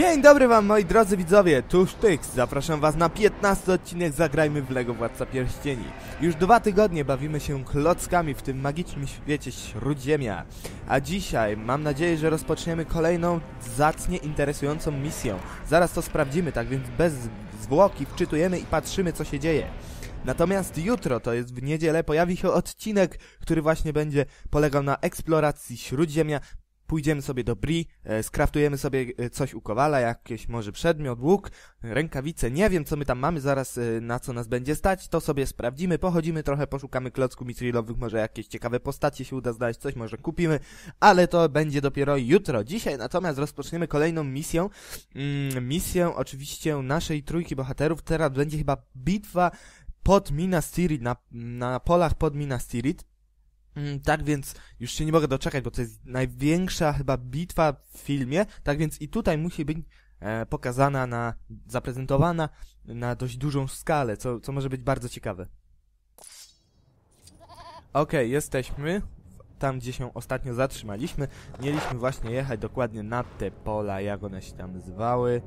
Dzień dobry wam moi drodzy widzowie, tu Sztyks. Zapraszam was na 15 odcinek Zagrajmy w LEGO Władca Pierścieni. Już dwa tygodnie bawimy się klockami w tym magicznym świecie Śródziemia. A dzisiaj mam nadzieję, że rozpoczniemy kolejną zacnie interesującą misję. Zaraz to sprawdzimy, tak więc bez zwłoki wczytujemy i patrzymy co się dzieje. Natomiast jutro, to jest w niedzielę, pojawi się odcinek, który właśnie będzie polegał na eksploracji Śródziemia, pójdziemy sobie do Bri, e, skraftujemy sobie e, coś u Kowala, jakieś może przedmiot, łuk, rękawice, nie wiem co my tam mamy zaraz, e, na co nas będzie stać, to sobie sprawdzimy, pochodzimy trochę, poszukamy klocków mitrillowych, może jakieś ciekawe postacie się uda znaleźć, coś może kupimy, ale to będzie dopiero jutro. Dzisiaj natomiast rozpoczniemy kolejną misję, mm, misję oczywiście naszej trójki bohaterów, teraz będzie chyba bitwa pod Minas Tirith, na, na polach pod Minas Tirith, Tak więc już się nie mogę doczekać, bo to jest największa chyba bitwa w filmie, tak więc i tutaj musi być e, pokazana na, zaprezentowana na dość dużą skalę, co, co może być bardzo ciekawe. Okej, jesteśmy tam, gdzie się ostatnio zatrzymaliśmy. Mieliśmy właśnie jechać dokładnie na te pola, jak one się tam nazywały.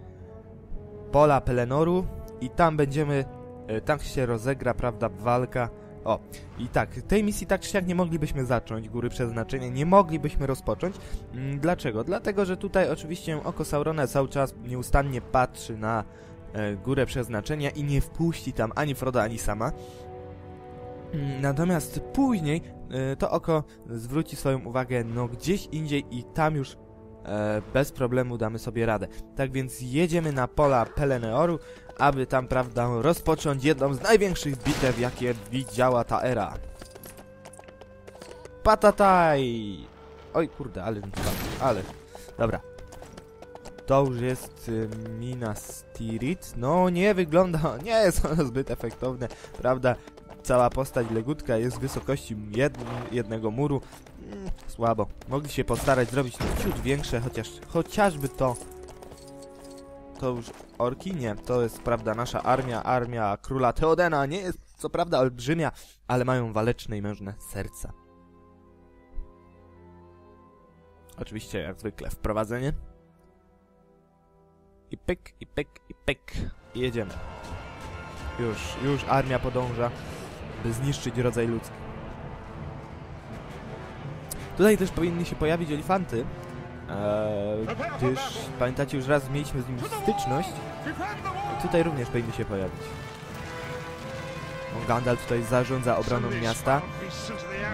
Pola Pelenoru i tam będziemy, e, tam się rozegra, prawda, walka o, i tak, tej misji tak czy siak nie moglibyśmy zacząć, Góry Przeznaczenia, nie moglibyśmy rozpocząć. Mm, Dlaczego? Dlatego, że tutaj oczywiście oko Saurona cały czas nieustannie patrzy na e, Górę Przeznaczenia i nie wpuści tam ani Frodo, ani sama. Mm, Natomiast później e, to oko zwróci swoją uwagę no gdzieś indziej i tam już e, bez problemu damy sobie radę. Tak więc jedziemy na pola Peleneoru, aby tam, prawda, rozpocząć jedną z największych bitew, jakie widziała ta era. Patataj! Oj, kurde, ale... ale... Dobra. To już jest y, Minas Tirith. No, nie wygląda... Nie jest ono zbyt efektowne, prawda? Cała postać Legutka jest z wysokości jed, jednego muru. Mm, słabo. Mogli się postarać zrobić to ciut większe, chociaż... Chociażby to... To już orki? Nie, to jest prawda nasza armia, armia króla Teodena. Nie jest co prawda olbrzymia, ale mają waleczne i mężne serca. Oczywiście, jak zwykle, wprowadzenie. I pyk, i pyk, i pyk. I jedziemy. Już, już armia podąża, by zniszczyć rodzaj ludzki. Tutaj też powinny się pojawić olifanty, Eee, gdyż pamiętacie już raz mieliśmy z nim styczność tutaj również powinny się pojawić. Gandalf tutaj zarządza obroną miasta.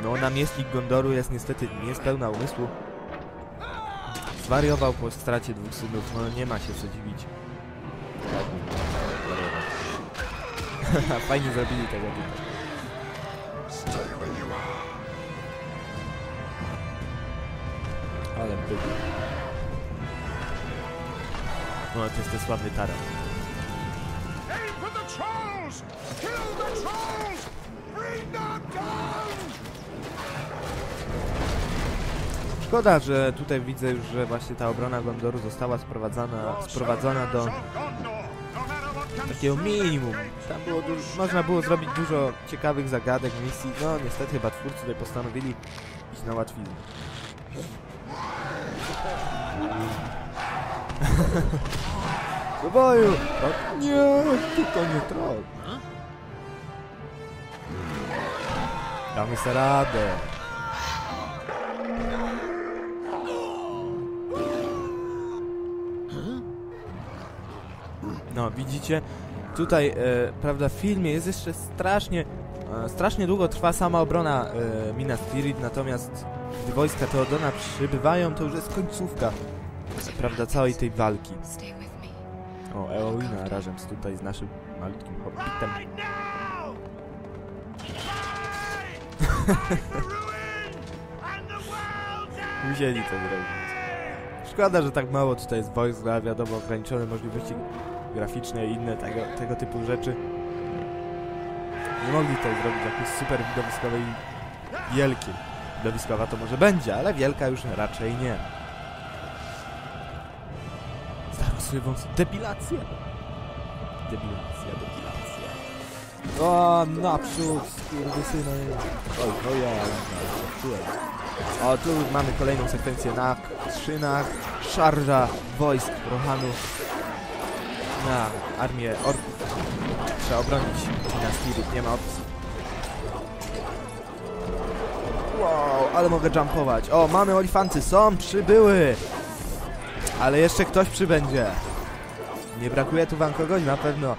No, namiestnik Gondoru jest niestety niespełna umysłu. Zwariował po stracie dwóch synów, no nie ma się co dziwić. Fajnie zrobili tego. Ale byk. No, to jest ten sławny taran. Aim for the trolls! Kill the trolls! Bring them down! Szkoda, że tutaj widzę już, że właśnie ta obrona Gondoru została sprowadzana, sprowadzona do takiego minimum. Tam było dużo, można było zrobić dużo ciekawych zagadek, misji. No niestety chyba twórcy tutaj postanowili iść na łatwiznę. Boju! O, nie, tylko nie troll. Damy sobie radę. No, widzicie, tutaj, e, prawda, w filmie jest jeszcze strasznie, e, strasznie długo trwa sama obrona e, Minas Tirith, natomiast gdy wojska Teodona przybywają, to już jest końcówka, prawda, całej tej walki. O, Eowina razem z tutaj z naszym malutkim hobbitem. Musieli to zrobić. Szkoda, że tak mało tutaj jest wojsk, ale wiadomo, ograniczone możliwości graficzne i inne tego, tego typu rzeczy. Nie mogli tutaj zrobić jakiejś super widowiskowej wielkiej. Widowiskowa to może będzie, ale wielka już raczej nie. Zarosły wąsy. Depilację! Depilacja, depilacja. O, naprzód, skurwysyny. Oj, oj, oj. O, tu mamy kolejną sekwencję na skrzynach. Szarża wojsk Rohanów na armię orków. Trzeba obronić na Spirit, nie ma opcji. Ale mogę jumpować. O, mamy olifanty, są, przybyły. Ale jeszcze ktoś przybędzie. Nie brakuje tu wam kogoś? Na pewno.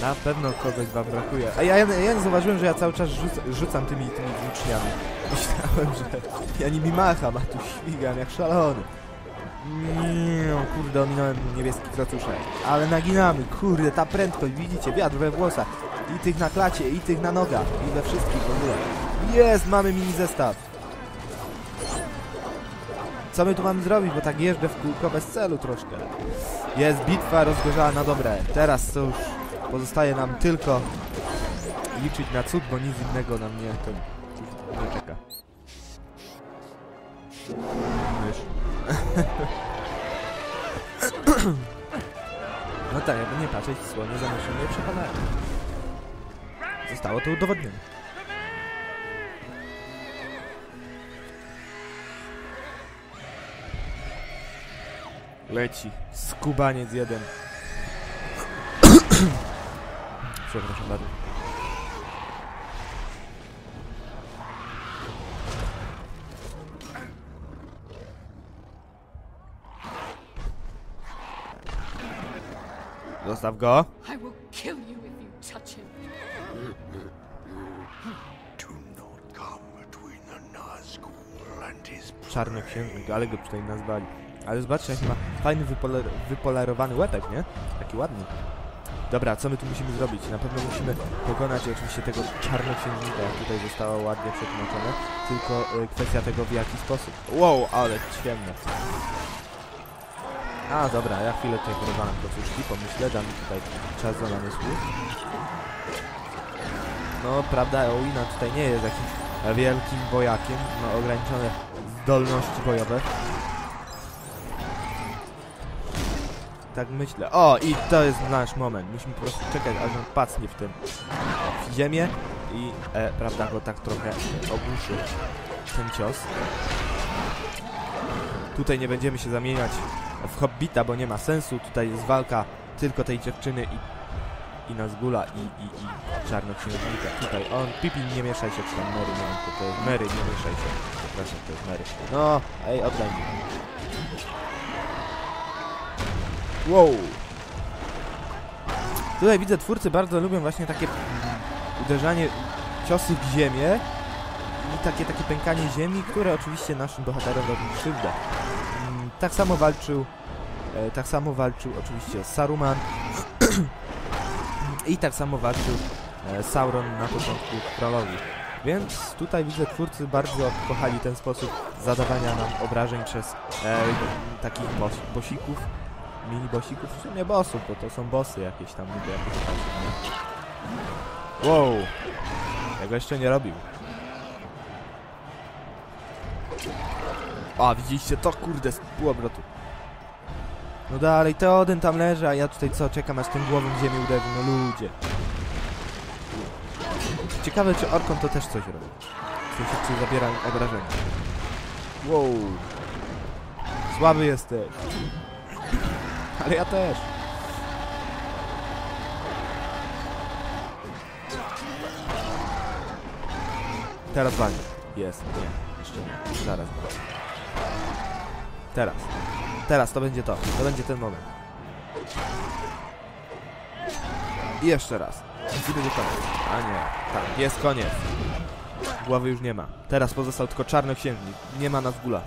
Na pewno kogoś wam brakuje. A ja, ja, ja nie zauważyłem, że ja cały czas rzuc, rzucam tymi, tymi włóczniami. Myślałem, że ja nimi macham, a tu śmigam jak szalony. Nie, kurde, ominąłem niebieski kracuszek. Ale naginamy, kurde, ta prędkość, widzicie, wiatr we włosach. I tych na klacie, i tych na nogach, i we wszystkich w ogóle. Jest, mamy mini zestaw. Co my tu mamy zrobić, bo tak jeżdżę w kółko bez celu troszkę. Jest bitwa rozgorzała na dobre. Teraz to już pozostaje nam tylko liczyć na cud, bo nic innego nam nie, to, nie czeka. Mysz. No tak, jakby nie patrzeć, słonie zanoszone nie przepadają. Zostało to udowodnione. Leci. Skubaniec jeden. Przepraszam bardzo. Zostaw go. I will kill you if you touch him. Czarny księżnik, ale go tutaj nazwali. Ale zobaczcie, jaki ma fajny wypolar wypolarowany łepek, nie? Taki ładny. Dobra, co my tu musimy zrobić? Na pewno musimy pokonać oczywiście tego czarnoksiężnika, jak tutaj zostało ładnie przetłumaczone. Tylko y, kwestia tego w jaki sposób. Wow, ale ciemne. A, dobra, ja chwilę tutaj porywałem kocuszki, pomyślę, dam tutaj czas do namysłu. No, prawda, Eowina tutaj nie jest jakimś wielkim wojakiem, ma ograniczone zdolności bojowe. Tak myślę. O, i to jest nasz moment. Musimy po prostu czekać, aż on pacnie w tym w ziemię i, e, prawda, go tak trochę ogłuszy ten cios. Tutaj nie będziemy się zamieniać w Hobbita, bo nie ma sensu. Tutaj jest walka tylko tej dziewczyny i, i Nazgula i, i, i Czarnoksiężnika. Tutaj on, Pippin, nie mieszaj się, czy tam Mary, nie wiem, to jest Mary, nie mieszaj się. Przepraszam, to jest Mary. No, ej, oddaj mi. Wow. Tutaj widzę, twórcy bardzo lubią właśnie takie uderzanie, ciosy w ziemię i takie, takie pękanie ziemi, które oczywiście naszym bohaterom robi krzywdę. Mm, Tak samo walczył, e, tak samo walczył oczywiście Saruman i tak samo walczył e, Sauron na początku prologu. Więc tutaj widzę, twórcy bardzo kochali ten sposób zadawania nam obrażeń przez e, takich bos bosików, mini bosików, w sumie bossów, bo to są bossy jakieś tam, niby jakieś tam? Wow, tego jeszcze nie robił. A, widzieliście to? Kurde, z półobrotu. No dalej, Teoden tam leży, a ja tutaj co, czekam aż ten głową w ziemię uderzy, no ludzie. Ciekawe, czy Orkon to też coś robi. W sensie, czy zabiera obrażenia. Wow. Słaby jesteś. Ale ja też. Teraz walczy. Jest. Nie. Jeszcze nie. Zaraz. Teraz. Teraz to będzie to. To będzie ten moment. I jeszcze raz. I będzie koniec. A nie. Tak, jest koniec. Głowy już nie ma. Teraz pozostał tylko czarnoksiężnik. Nie ma nas gula.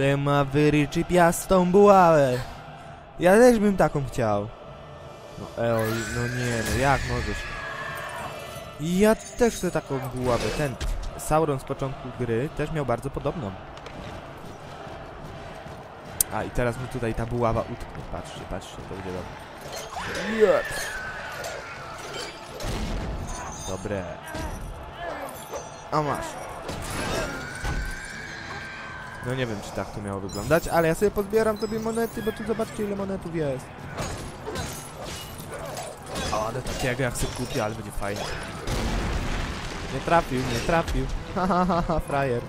Ale ma wyryczy piastą buławę. Ja też bym taką chciał. No eo, no nie, no jak możesz? Ja też chcę taką buławę. Ten Sauron z początku gry też miał bardzo podobną. A i teraz mi tutaj ta buława utknie. Patrzcie, patrzcie, to będzie dobre. Yes. Dobre. A masz. No nie wiem, czy tak to miało wyglądać, ale ja sobie pozbieram sobie monety, bo tu zobaczcie ile monetów jest. Kładę takiego jak sobie kupię, ale będzie fajnie. Nie trafił, nie trafił. Ha ha ha, frajer.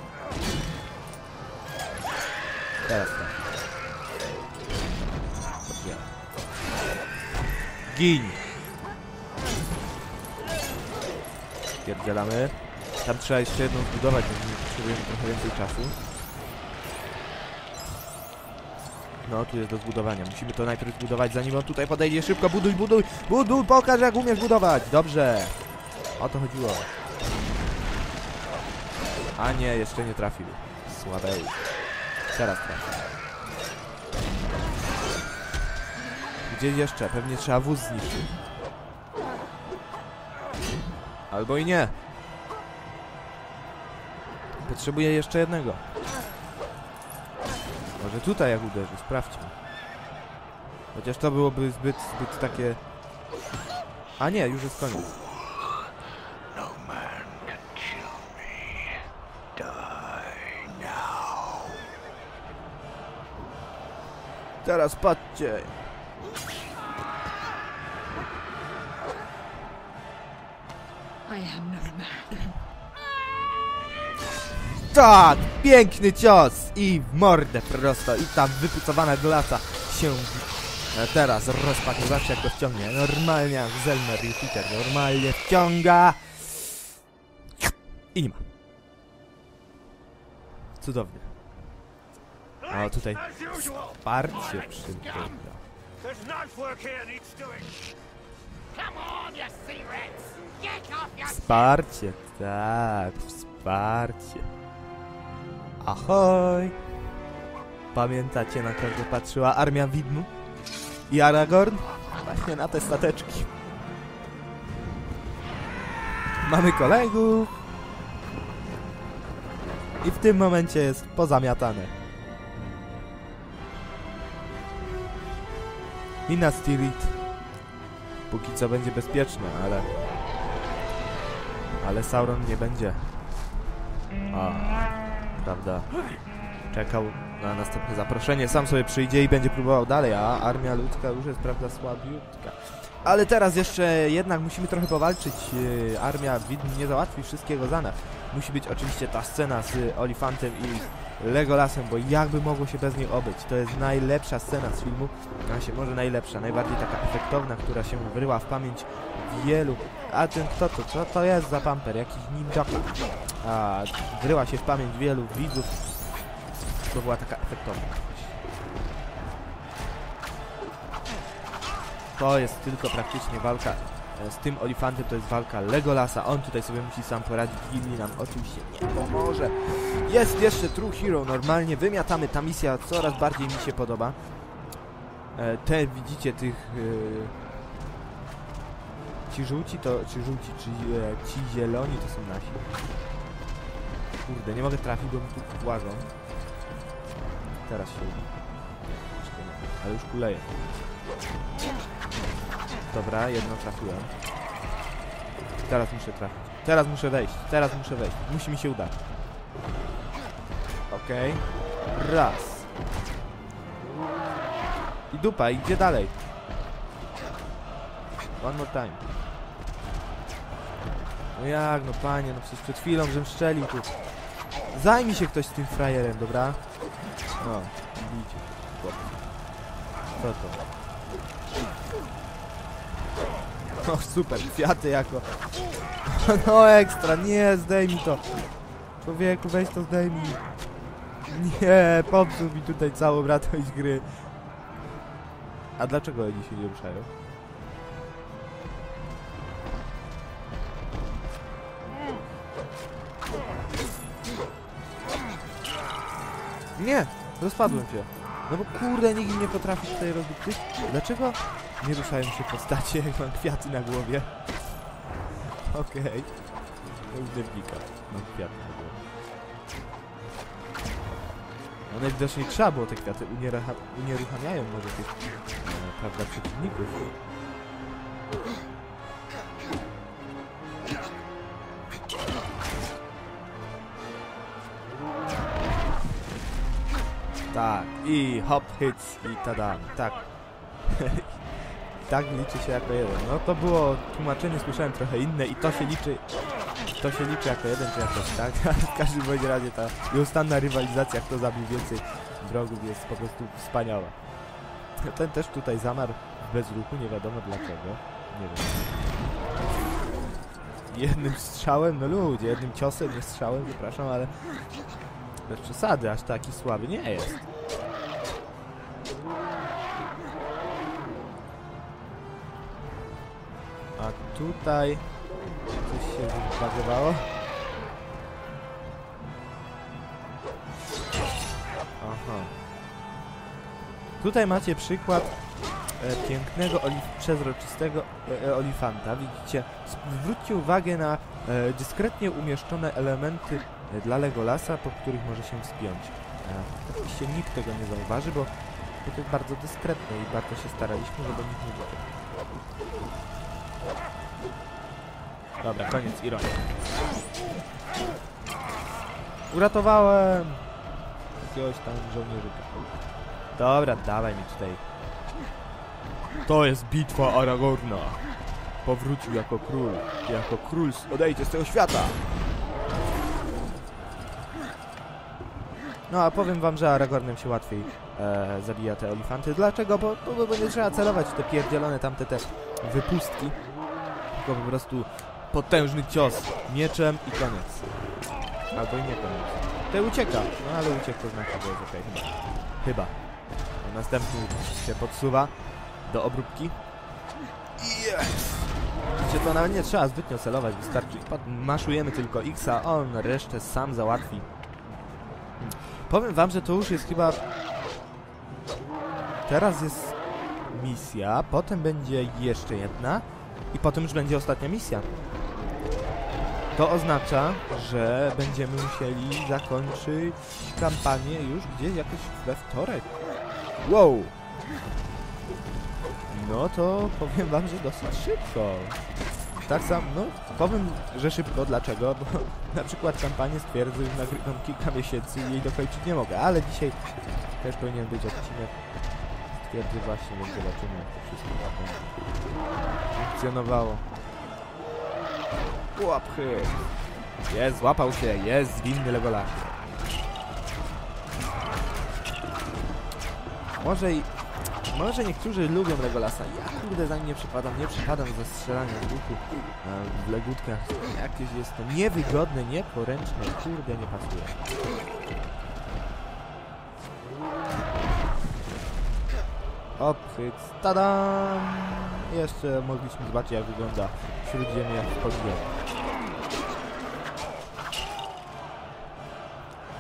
Teraz tak. Gin. Pierdzielamy. Tam trzeba jeszcze jedną zbudować, więc potrzebujemy trochę więcej czasu. No, tu jest do zbudowania. Musimy to najpierw zbudować, zanim on tutaj podejdzie. Szybko, buduj, buduj, buduj, pokaż jak umiesz budować. Dobrze. O to chodziło. A nie, jeszcze nie trafił. Słabeł. Teraz trafił. Gdzie jeszcze? Pewnie trzeba wóz zniszczyć. Albo i nie. Potrzebuję jeszcze jednego. Może tutaj jak uderzy, sprawdźmy. Chociaż to byłoby zbyt, zbyt takie... A nie, już jest koniec. No. Teraz patrzcie. No. Tak! Piękny cios! I w mordę prosto. I ta wypucowana glasa się e, teraz rozpadnie. Zobaczcie jak go wciągnie. Normalnie jak Zelmer i Peter. Normalnie wciąga. I nie ma. Cudownie. O, tutaj wsparcie przy tym. There's knife work here needs doing. Come on, you sea rats! Get off your Wsparcie, tak, wsparcie. Ahoj! Pamiętacie na kogo patrzyła armia widmu? I Aragorn? Właśnie na te stateczki. Mamy kolegów. I w tym momencie jest pozamiatane. Minas Tirith. Póki co będzie bezpieczne, ale... Ale Sauron nie będzie. A, prawda. Czekał na następne zaproszenie, sam sobie przyjdzie i będzie próbował dalej, a armia ludzka już jest, prawda, słabiutka. Ale teraz jeszcze jednak musimy trochę powalczyć. Yy, Armia widm nie załatwi wszystkiego za nas. Musi być oczywiście ta scena z Olifantem i Legolasem, bo jakby mogło się bez niej obyć. To jest najlepsza scena z filmu, a się może najlepsza, najbardziej taka efektowna, która się wryła w pamięć wielu. A ten kto to? Co to jest za pamper? Jakiś ninjaka. A wryła się w pamięć wielu widzów. To była taka efektowna. To jest tylko praktycznie walka e, z tym Olifantem, to jest walka Legolasa. On tutaj sobie musi sam poradzić. Gimli nam oczywiście nie pomoże. Jest jeszcze True Hero, normalnie wymiatamy. Ta misja coraz bardziej mi się podoba. E, Te widzicie tych... e, Ci żółci to... Czy żółci, czy ci zieloni to są nasi. Kurde, nie mogę trafić, bo mi tu włażą. Teraz się Ale już kuleję. Dobra, jedno trafiłem. Teraz muszę trafić. Teraz muszę wejść. Teraz muszę wejść. Musi mi się udać. Okej. Raz. I dupa, i gdzie dalej? One more time. No jak, no panie, no przecież przed chwilą, żem strzelił tu. Zajmij się ktoś z tym frajerem, dobra? No, widzicie. Co to? O, super, kwiaty jako. No ekstra, nie, zdejmij to. Człowieku, weź to zdejmij. Nie, popsuł mi tutaj całą radość gry. A dlaczego oni się nie ruszają? Nie, rozpadłem się. No bo kurde, nikt nie potrafi tutaj robić. Dlaczego nie ruszają się postacie, jak mam kwiaty na głowie? Okej. To już nie wnika. Mam kwiaty na głowie. No najwidoczniej trzeba było te kwiaty unierucha- unieruchamiają może tych, e, prawda, przeciwników. I hop hits i tadam, tak. tak liczy się jako jeden. No to było tłumaczenie, słyszałem trochę inne i to się liczy to się liczy jako jeden czy jakoś tak, w każdym bądź razie ta nieustanna rywalizacja, kto zabił więcej wrogów jest po prostu wspaniała. Ten też tutaj zamarł w bezruchu, nie wiadomo dlaczego. Nie wiem. Jednym strzałem, no ludzie, jednym ciosem, nie strzałem, przepraszam, ale bez przesady, aż taki słaby nie jest. Tutaj coś się zbagowało. Aha. Tutaj macie przykład e, pięknego, olif przezroczystego e, e, olifanta. Widzicie, zwróćcie uwagę na e, dyskretnie umieszczone elementy e, dla Legolasa, po których może się wspiąć. E, oczywiście nikt tego nie zauważy, bo, bo to jest bardzo dyskretne i bardzo się staraliśmy, żeby nikt nie widział. Dobra, koniec ironii. Uratowałem jakiegoś tam żołnierzyka. Dobra, dawaj mi tutaj. To jest bitwa Aragorna. Powrócił jako król. Jako król odejdzie z tego świata. No a powiem wam, że Aragornem się łatwiej e, zabija te olifanty. Dlaczego? Bo, bo, bo nie trzeba celować w te pierdzielone tamte te wypustki. Tylko po prostu potężny cios mieczem i koniec. Albo i nie koniec. Tutaj ucieka, no ale uciekł to znaczy, że jest okej, chyba. Chyba. Następny się podsuwa do obróbki. Yes! Widzicie, to nawet nie trzeba zbytnio celować, wystarczy. Maszujemy tylko X, a on resztę sam załatwi. Powiem wam, że to już jest chyba... Teraz jest misja, potem będzie jeszcze jedna i potem już będzie ostatnia misja. To oznacza, że będziemy musieli zakończyć kampanię już gdzieś jakoś we wtorek. Wow! No to powiem wam, że dosyć szybko. Tak sam, no powiem, że szybko, dlaczego? Bo na przykład kampanię stwierdzę, że nagrywam kilka miesięcy i jej dokończyć nie mogę, ale dzisiaj też powinien być odcinek. Stwierdzę właśnie, więc zobaczymy jak to wszystko funkcjonowało. Łapchy! Jest, złapał się, jest zwinny Legolas. Może i... Może niektórzy lubią Legolasa. Ja kurde za nim nie przypadam, nie przypadam ze strzelania z łuku e, w legódkach. Jakieś jest to niewygodne, nieporęczne, kurde nie pasuje. Opyc, tadam! Jeszcze mogliśmy zobaczyć jak wygląda śródziemie w podwiezie.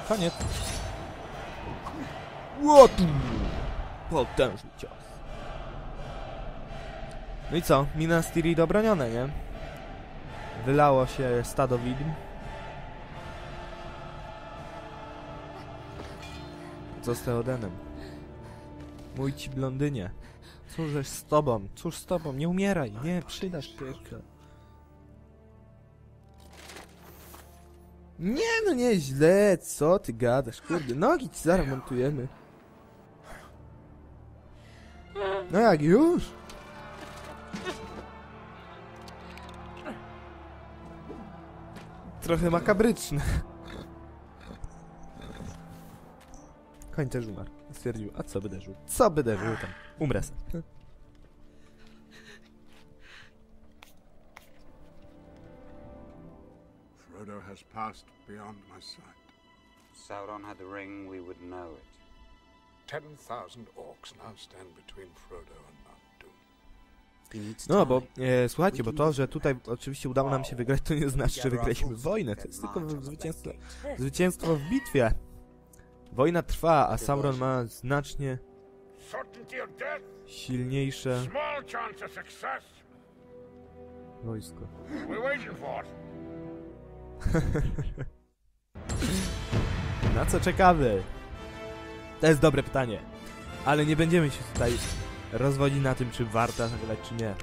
Koniec. Łotu! Potężny cios. No i co? Minas Tirith obronione, nie? Wylało się stado widm. Co z Teodenem? Mój ci blondynie. Cóżeś z tobą? Cóż z tobą? Nie umieraj! Nie, przydasz się. Nie no, nie źle, co ty gadasz, kurde, nogi ci zaraz montujemy. No jak już? Trochę makabryczne. Koń też umarł. Stwierdził, a co będę żył? Co będę żył tam? Umrę se. Frodo has passed beyond my sight. Sauron had the ring, we would know it. Ten thousand orcs now stand between Frodo and No bo, e, słuchajcie, bo to, że tutaj oczywiście udało nam się wygrać, to nie znaczy, że wygraliśmy wojnę. To jest tylko zwycięstwo, zwycięstwo w bitwie. Wojna trwa, a Sauron ma znacznie silniejsze wojsko. Na co czekamy? To jest dobre pytanie. Ale nie będziemy się tutaj rozwodzić na tym, czy warto zagrać, czy nie.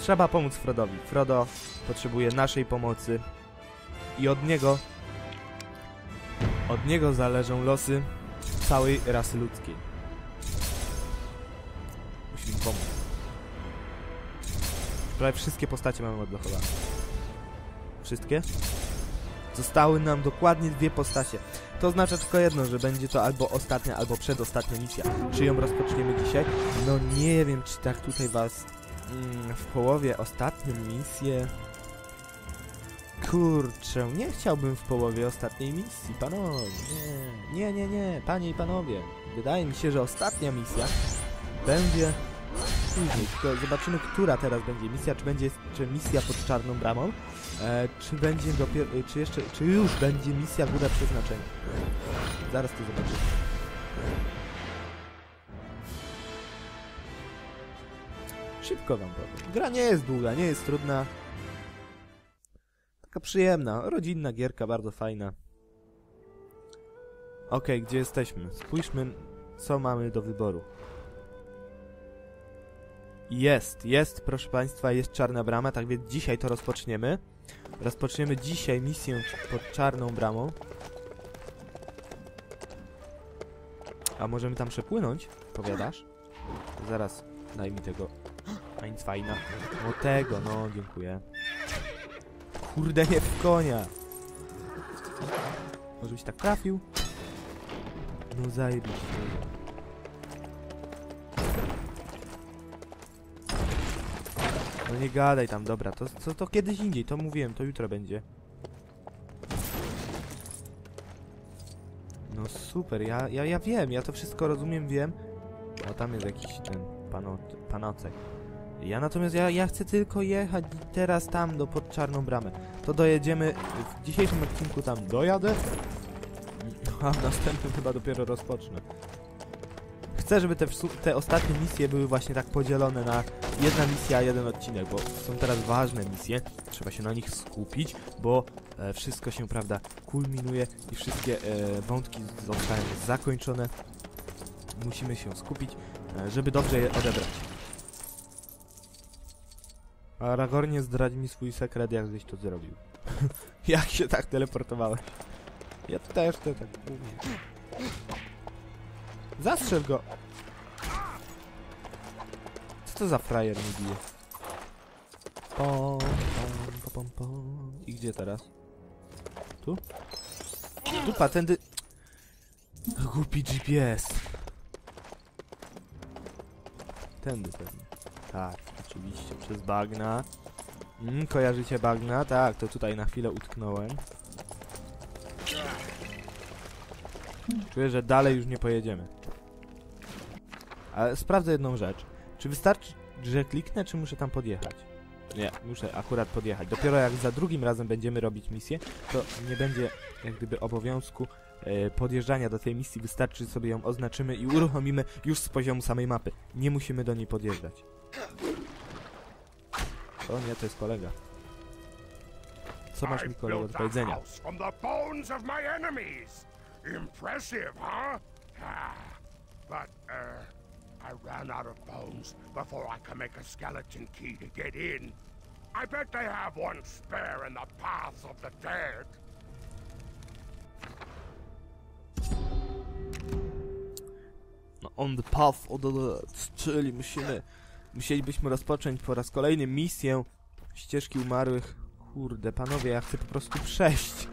Trzeba pomóc Frodowi. Frodo potrzebuje naszej pomocy. I od niego... Od niego zależą losy całej rasy ludzkiej. Musimy pomóc. prawie wszystkie postacie mamy odblokowane. Wszystkie? Zostały nam dokładnie dwie postacie. To oznacza tylko jedno, że będzie to albo ostatnia, albo przedostatnia misja. Czy ją rozpoczniemy dzisiaj? No nie wiem, czy tak tutaj was mm, w połowie ostatnią misję... Kurczę, nie chciałbym w połowie ostatniej misji, panowie. Nie, nie, nie, nie, panie i panowie. Wydaje mi się, że ostatnia misja będzie później. Tylko zobaczymy, która teraz będzie misja. Czy będzie czy misja pod czarną bramą, e, czy będzie dopiero, e, czy jeszcze, czy już będzie misja góra przeznaczenia. Zaraz to zobaczymy. Szybko wam powiem. Gra nie jest długa, nie jest trudna. Taka przyjemna, rodzinna gierka, bardzo fajna. Okej, gdzie jesteśmy? Spójrzmy, co mamy do wyboru. Jest, jest, proszę Państwa, jest czarna brama, tak więc dzisiaj to rozpoczniemy. Rozpoczniemy dzisiaj misję pod czarną bramą. A możemy tam przepłynąć? Powiadasz? Zaraz, daj mi tego Einsteina. O tego, no, dziękuję. Kurde, nie w konia! Może byś tak trafił? No zajebiście. No nie gadaj tam, dobra, to, to, to kiedyś indziej, to mówiłem, to jutro będzie. No super, ja, ja, ja wiem, ja to wszystko rozumiem, wiem. O, tam jest jakiś ten pano, panocek. Ja natomiast, ja, ja chcę tylko jechać teraz tam, do pod czarną bramę. To dojedziemy, w dzisiejszym odcinku tam dojadę, a w następnym chyba dopiero rozpocznę. Chcę, żeby te, te ostatnie misje były właśnie tak podzielone na jedna misja, jeden odcinek, bo są teraz ważne misje, trzeba się na nich skupić, bo e, wszystko się, prawda, kulminuje i wszystkie e, wątki zostają zakończone. Musimy się skupić, e, żeby dobrze je odebrać. Aragornie zdradź mi swój sekret, jak żeś to zrobił. jak się tak teleportowałeś? Ja też to tak mówię. Zastrzel go! Co to za frajer mi bije? Pom, pom, pom, pom. I gdzie teraz? Tu? Dupa, tędy... Głupi GPS. Tędy pewnie. Tak, oczywiście, przez bagna. Mm, kojarzycie bagna? Tak, to tutaj na chwilę utknąłem. Czuję, że dalej już nie pojedziemy. Ale sprawdzę jedną rzecz. Czy wystarczy, że kliknę, czy muszę tam podjechać? Nie, muszę akurat podjechać. Dopiero jak za drugim razem będziemy robić misję, to nie będzie jak gdyby obowiązku e, podjeżdżania do tej misji. Wystarczy, sobie ją oznaczymy i uruchomimy już z poziomu samej mapy. Nie musimy do niej podjeżdżać. O nie, to jest kolega. Co masz mi kolego do powiedzenia? Impressive, huh? But uh, I ran out of bones before I could make a skeleton key to get in. I bet they have one spare in the paths of the dead. No, on the path of the dead, czyli musimy, musielibyśmy rozpocząć po raz kolejny misję ścieżki umarłych. Kurde, panowie, ja chcę po prostu przejść.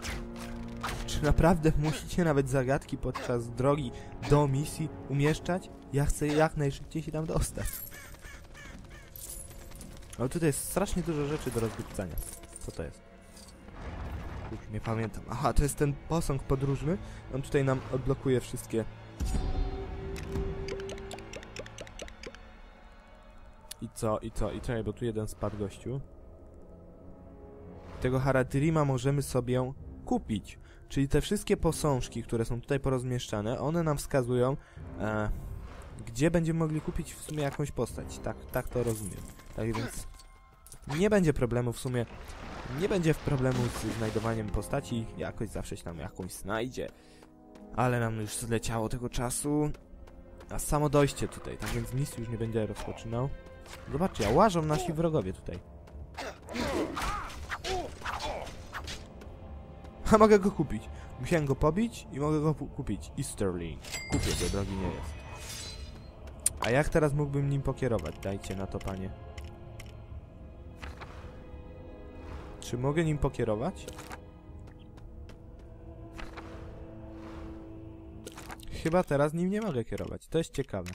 Czy naprawdę musicie nawet zagadki podczas drogi do misji umieszczać? Ja chcę jak najszybciej się tam dostać. Ale tutaj jest strasznie dużo rzeczy do rozdupcania. Co to jest? Już nie pamiętam. Aha, to jest ten posąg podróżny. On tutaj nam odblokuje wszystkie co, i co, i czekaj, bo tu jeden spadł gościu. Tego Haradirima możemy sobie kupić. Czyli te wszystkie posążki, które są tutaj porozmieszczane, one nam wskazują, e, gdzie będziemy mogli kupić w sumie jakąś postać. Tak, tak to rozumiem. Tak więc nie będzie problemu w sumie. Nie będzie problemu z znajdowaniem postaci. Jakoś zawsze się tam jakąś znajdzie. Ale nam już zleciało tego czasu. A samo dojście tutaj, tak więc misji już nie będzie rozpoczynał. Zobaczcie, łażą nasi wrogowie tutaj. A mogę go kupić. Musiałem go pobić i mogę go kupić. Easterling. Kupię go, drogi nie jest. A jak teraz mógłbym nim pokierować? Dajcie na to, panie. Czy mogę nim pokierować? Chyba teraz nim nie mogę kierować. To jest ciekawe.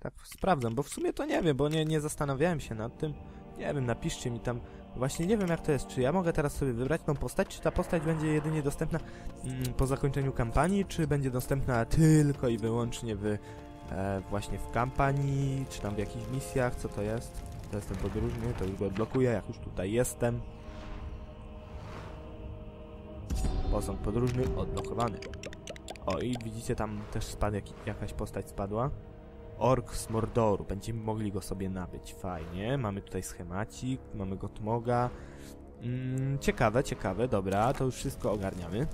Tak, sprawdzam, bo w sumie to nie wiem, bo nie, nie zastanawiałem się nad tym. Nie wiem, napiszcie mi tam. Właśnie nie wiem jak to jest, czy ja mogę teraz sobie wybrać tą postać, czy ta postać będzie jedynie dostępna mm, po zakończeniu kampanii, czy będzie dostępna tylko i wyłącznie w e, właśnie w kampanii, czy tam w jakichś misjach, co to jest? To jest ten podróżny, to już go odblokuję, jak już tutaj jestem. Posąg podróżny odblokowany. O i widzicie tam też spadł jak, jakaś postać spadła. Ork z Mordoru. Będziemy mogli go sobie nabyć. Fajnie. Mamy tutaj schemacik, mamy Gotmoga. Mm, ciekawe, ciekawe. Dobra, to już wszystko ogarniamy.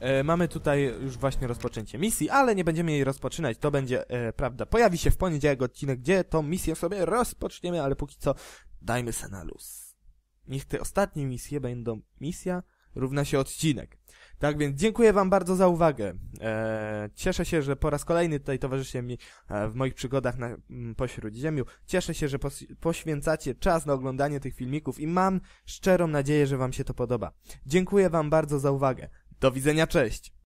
E, mamy tutaj już właśnie rozpoczęcie misji, ale nie będziemy jej rozpoczynać. To będzie, e, prawda, pojawi się w poniedziałek odcinek, gdzie tą misję sobie rozpoczniemy, ale póki co dajmy se na luz. Niech te ostatnie misje będą misja równa się odcinek. Tak więc dziękuję Wam bardzo za uwagę. Eee, cieszę się, że po raz kolejny tutaj towarzyszy mi e, w moich przygodach na mm, Pośródziemiu. Cieszę się, że pos poświęcacie czas na oglądanie tych filmików i mam szczerą nadzieję, że Wam się to podoba. Dziękuję Wam bardzo za uwagę. Do widzenia, cześć!